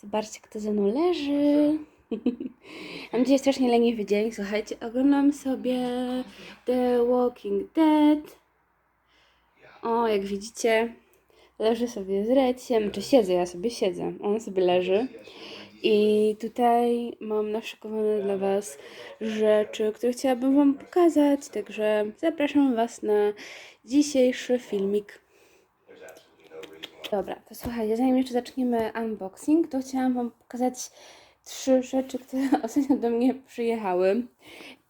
Zobaczcie, kto ze mną leży. Mam dzisiaj strasznie leniwy dzień. Słuchajcie, oglądam sobie The Walking Dead. O, jak widzicie, leży sobie z Reciem, czy siedzę, ja sobie siedzę. On sobie leży. I tutaj mam naszykowane dla Was rzeczy, które chciałabym Wam pokazać. Także zapraszam Was na dzisiejszy filmik. Dobra, to słuchajcie, zanim jeszcze zaczniemy unboxing, to chciałam Wam pokazać trzy rzeczy, które ostatnio do mnie przyjechały.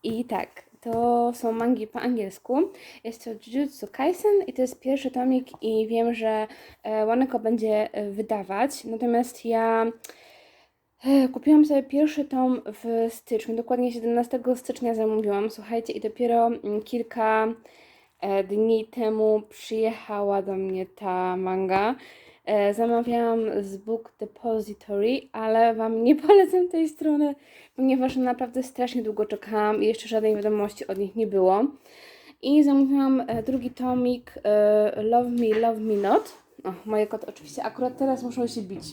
I tak, to są mangi po angielsku. Jest to Jujutsu Kaisen i to jest pierwszy tomik i wiem, że e, Waneko będzie e, wydawać. Natomiast ja e, kupiłam sobie pierwszy tom w styczniu, dokładnie 17 stycznia zamówiłam, słuchajcie, i dopiero mm, kilka dni temu przyjechała do mnie ta manga. E, Zamawiałam z Book Depository, ale Wam nie polecam tej strony, ponieważ naprawdę strasznie długo czekałam i jeszcze żadnej wiadomości od nich nie było. I zamówiłam e, drugi tomik e, Love Me, Love Me Not. O, moje koty oczywiście akurat teraz muszą się bić.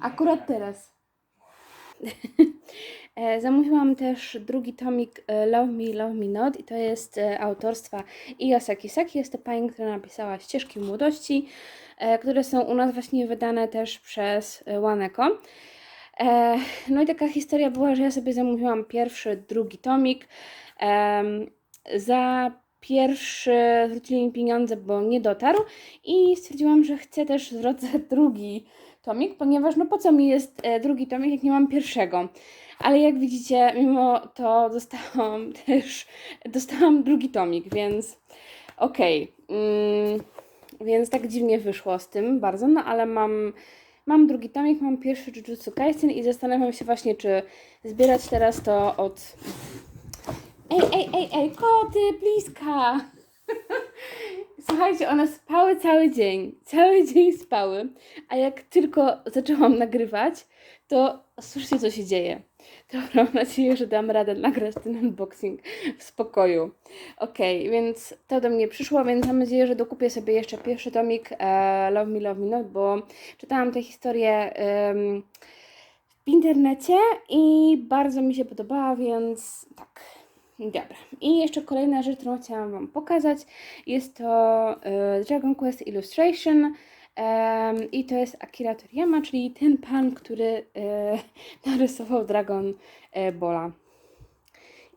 Akurat teraz. E, Zamówiłam też drugi tomik e, Love Me, Love Me Not i to jest e, autorstwa Iyosaki Saki. Jest to pani, która napisała Ścieżki Młodości, które są u nas właśnie wydane też przez Waneko. E, No i taka historia była, że ja sobie zamówiłam pierwszy, drugi tomik. Za pierwszy zwrócili mi pieniądze, bo nie dotarł i stwierdziłam, że chcę też za drugi tomik, ponieważ no po co mi jest drugi tomik, jak nie mam pierwszego. Ale jak widzicie, mimo to dostałam też, dostałam drugi tomik, więc okej. Mm, więc tak dziwnie wyszło z tym bardzo, no ale mam, mam drugi tomik, mam pierwszy Jujutsu Kaisen i zastanawiam się właśnie, czy zbierać teraz to od... Ej, ej, ej, ej, koty, bliska! Słuchajcie, one spały cały dzień. Cały dzień spały. A jak tylko zaczęłam nagrywać, to słyszcie, co się dzieje. Dobra, mam nadzieję, że dam radę nagrać ten unboxing w spokoju. Okej, więc to do mnie przyszło, więc mam nadzieję, że dokupię sobie jeszcze pierwszy tomik e, Love Me, Love Me Not, bo czytałam tę historię w internecie i bardzo mi się podobała, więc tak. Dobra. I jeszcze kolejna rzecz, którą chciałam Wam pokazać, jest to e, Dragon Quest Illustration i to jest Akira Toriyama, czyli ten pan, który e, narysował Dragon e, Balla.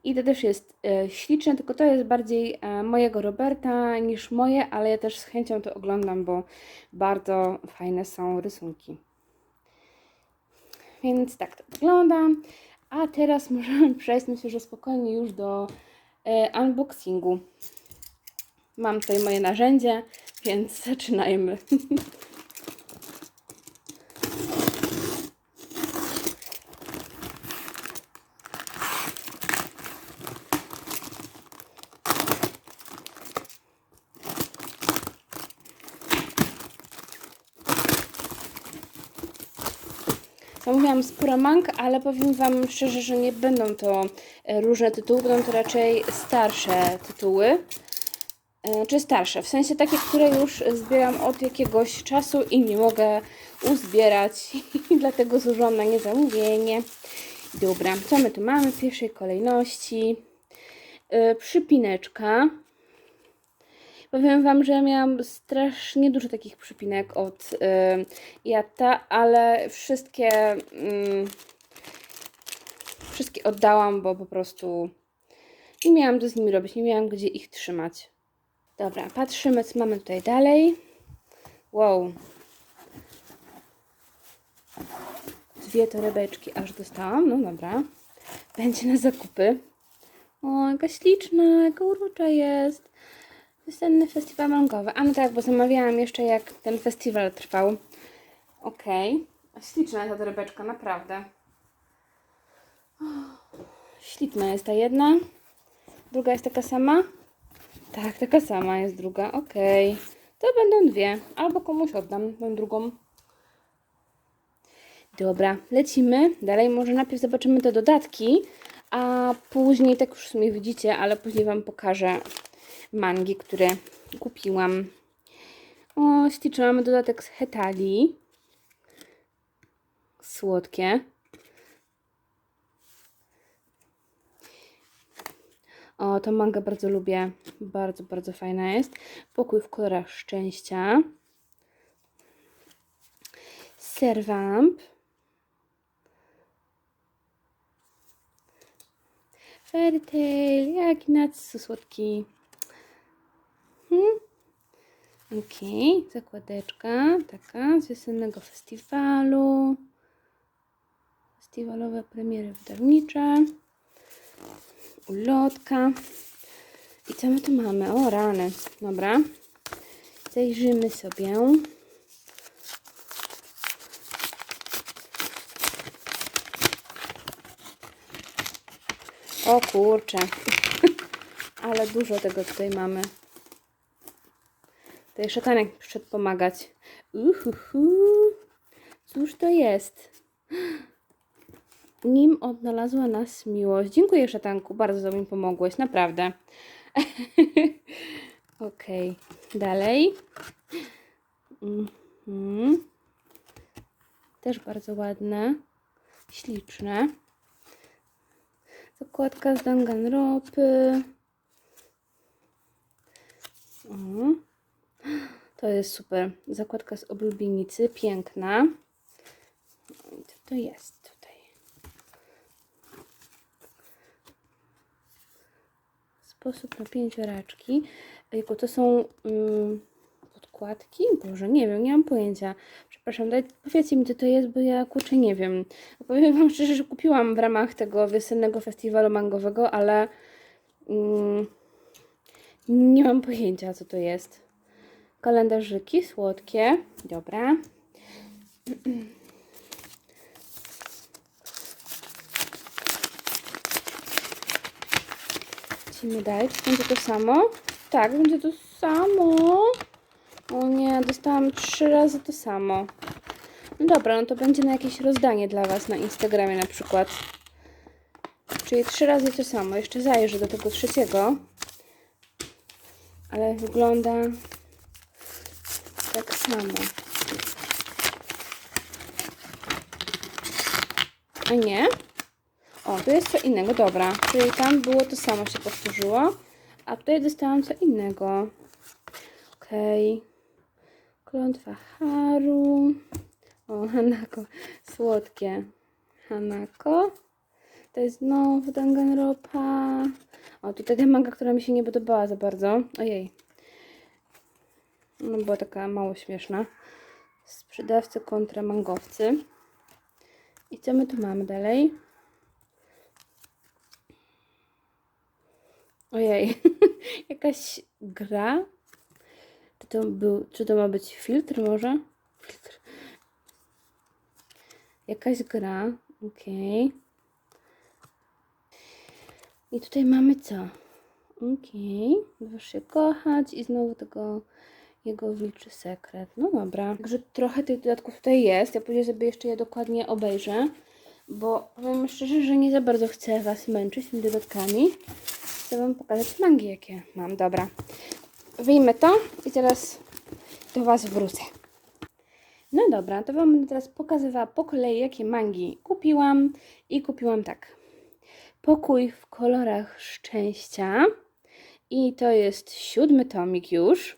I to też jest e, śliczne, tylko to jest bardziej mojego Roberta niż moje, ale ja też z chęcią to oglądam, bo bardzo fajne są rysunki. Więc tak to wygląda. A teraz możemy przejść, myślę, że spokojnie już do unboxingu. Mam tutaj moje narzędzie, więc zaczynajmy. Zamówiłam sporo mang, ale powiem Wam szczerze, że nie będą to różne tytuły, będą to raczej starsze tytuły. E, Czy starsze, w sensie takie, które już zbieram od jakiegoś czasu i nie mogę uzbierać dlatego złożyłam na nie zamówienie. Dobra, co my tu mamy w pierwszej kolejności? E, Przypineczka. Powiem Wam, że miałam strasznie dużo takich przypinek od y, Jata, ale wszystkie mm, wszystkie oddałam, bo po prostu nie miałam co z nimi robić, nie miałam gdzie ich trzymać. Dobra, patrzymy, co mamy tutaj dalej. Wow. Dwie torebeczki aż dostałam, no dobra. Będzie na zakupy. O, jaka śliczna, jaka urocza jest. Wiosenny festiwal mangowy. A no tak, bo zamawiałam jeszcze jak ten festiwal trwał. Okej. Okay. Śliczna ta torebeczka, naprawdę. O, Śliczna jest ta jedna. Druga jest taka sama? Tak, taka sama jest druga. Okej. To będą dwie. Albo komuś oddam tą drugą. Dobra, lecimy. Dalej może najpierw zobaczymy te dodatki, a później, tak już w sumie widzicie, ale później Wam pokażę mangi, które kupiłam. O, ślicznie mamy dodatek z Hetali. słodkie. O, to manga bardzo lubię. Bardzo, bardzo fajna jest. Pokój w kolorach szczęścia. Serwamp. Fairytale, jaki Natsu słodki. Hmm. Zakładeczka taka z wiosennego festiwalu. Festiwalowe premiery wydawnicze. Ulotka. I co my tu mamy? O, rany. Dobra. Zajrzymy sobie. O kurczę. Ale dużo tego tutaj mamy. Tutaj szatanek przyszedł pomagać. Uhuhu. Cóż to jest? Nim odnalazła nas miłość. Dziękuję, szatanku. Bardzo mi pomogłeś. Naprawdę. Okej. Dalej. Mhm. Też bardzo ładne. Śliczne. Zakładka z Danganropy. O. To jest super. Zakładka z oblubienicy. Piękna. I Co to jest tutaj? Sposób napięcia raczki. Jako to są ym, podkładki? Boże, nie wiem, nie mam pojęcia. Przepraszam, daj, powiedzcie mi, co to jest, bo ja kurczę nie wiem. Powiem Wam szczerze, że kupiłam w ramach tego wiosennego festiwalu mangowego, ale ym, nie mam pojęcia, co to jest. Kalendarzyki słodkie. Dobra. Lecimy dalej. Czy będzie to samo? Tak, będzie to samo. O nie, dostałam trzy razy to samo. No dobra, no to będzie na jakieś rozdanie dla Was na Instagramie na przykład. Czyli trzy razy to samo. Jeszcze zajrzę do tego trzeciego. Ale wygląda tak samo. A nie? O, tu jest co innego, dobra. Czyli tam było to samo się powtórzyło, a tutaj dostałam co innego. Okej. Klątwa Haru. O, Hanako. Słodkie. Hanako. To jest znowu Danganronpa. O, tutaj ta manga, która mi się nie podobała za bardzo. Ojej. No, była taka mało śmieszna. Sprzedawcy kontra mangowcy. I co my tu mamy dalej? Ojej, jakaś gra? Czy to, był, czy to ma być filtr może? Filtr. Jakaś gra, okej. I tutaj mamy co? Okej, okay. się kochać i znowu tego jego wilczy sekret. No dobra. Także trochę tych dodatków tutaj jest. Ja później sobie jeszcze je dokładnie obejrzę, bo powiem szczerze, że nie za bardzo chcę Was męczyć tymi dodatkami. Chcę Wam pokazać mangi, jakie mam. Dobra. Wyjmę to i teraz do Was wrócę. No dobra, to Wam będę teraz pokazywała po kolei, jakie mangi kupiłam. I kupiłam tak. Pokój w kolorach szczęścia. I to jest siódmy tomik już.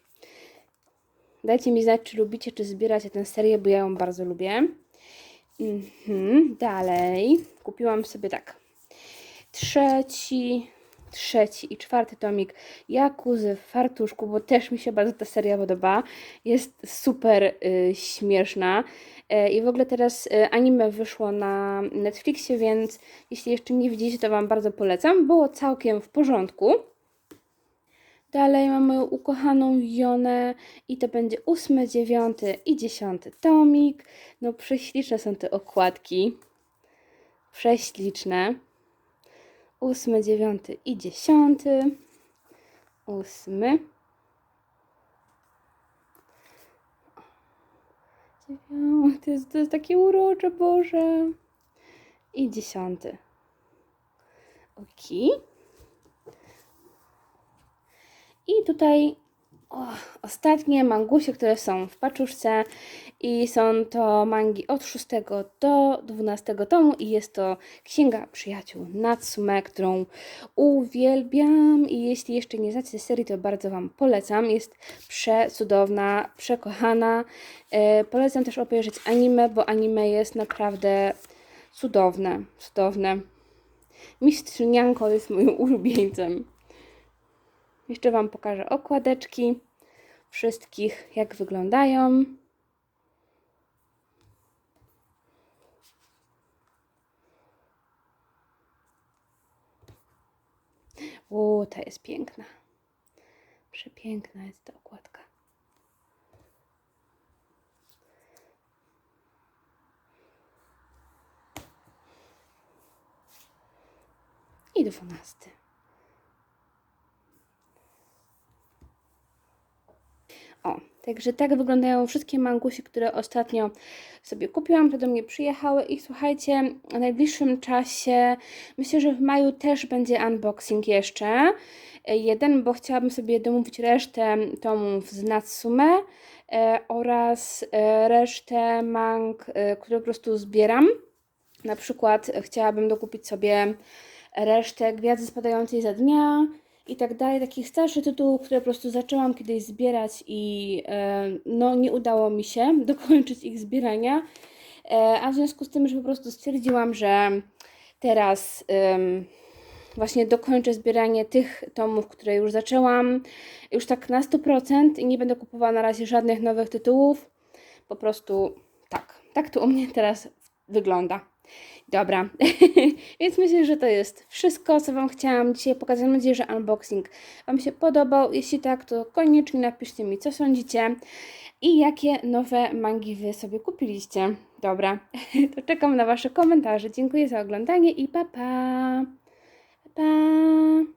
Dajcie mi znać, czy lubicie, czy zbieracie tę serię, bo ja ją bardzo lubię. Mhm. Dalej kupiłam sobie tak. Trzeci, trzeci i czwarty tomik Jakuzy w fartuszku, bo też mi się bardzo ta seria podoba. Jest super y, śmieszna. Y, I w ogóle teraz y, anime wyszło na Netflixie, więc jeśli jeszcze nie widzicie, to Wam bardzo polecam. Było całkiem w porządku. Dalej mam moją ukochaną Jonę i to będzie ósmy, dziewiąty i dziesiąty tomik. No prześliczne są te okładki. Prześliczne. Ósmy, dziewiąty i dziesiąty. Ósmy. Dziewiąty. Jest, to jest takie urocze, Boże. I dziesiąty. Ok. I tutaj o, ostatnie mangusie, które są w paczuszce i są to mangi od 6 do 12 tomu i jest to Księga Przyjaciół Natsume, którą uwielbiam i jeśli jeszcze nie znacie serii, to bardzo Wam polecam. Jest przecudowna, przekochana. E, polecam też obejrzeć anime, bo anime jest naprawdę cudowne, cudowne. Mistrzynianko jest moim ulubieńcem. Jeszcze Wam pokażę okładeczki wszystkich, jak wyglądają. O, ta jest piękna. Przepiękna jest ta okładka. I dwunasty. O, także tak wyglądają wszystkie mangusie, które ostatnio sobie kupiłam, które do mnie przyjechały i słuchajcie, w najbliższym czasie, myślę, że w maju też będzie unboxing jeszcze e, jeden, bo chciałabym sobie domówić resztę tomów z Natsume e, oraz e, resztę mang, e, które po prostu zbieram. Na przykład chciałabym dokupić sobie resztę Gwiazdy Spadającej za Dnia i tak dalej, takich starszych tytułów, które po prostu zaczęłam kiedyś zbierać i e, no nie udało mi się dokończyć ich zbierania, e, a w związku z tym, że po prostu stwierdziłam, że teraz właśnie dokończę zbieranie tych tomów, które już zaczęłam, już tak na 100% i nie będę kupowała na razie żadnych nowych tytułów, po prostu tak, tak to u mnie teraz wygląda. Dobra, więc myślę, że to jest wszystko, co Wam chciałam dzisiaj pokazać. Mam nadzieję, że unboxing Wam się podobał. Jeśli tak, to koniecznie napiszcie mi, co sądzicie i jakie nowe mangi Wy sobie kupiliście. Dobra, to czekam na Wasze komentarze. Dziękuję za oglądanie i pa pa! Pa!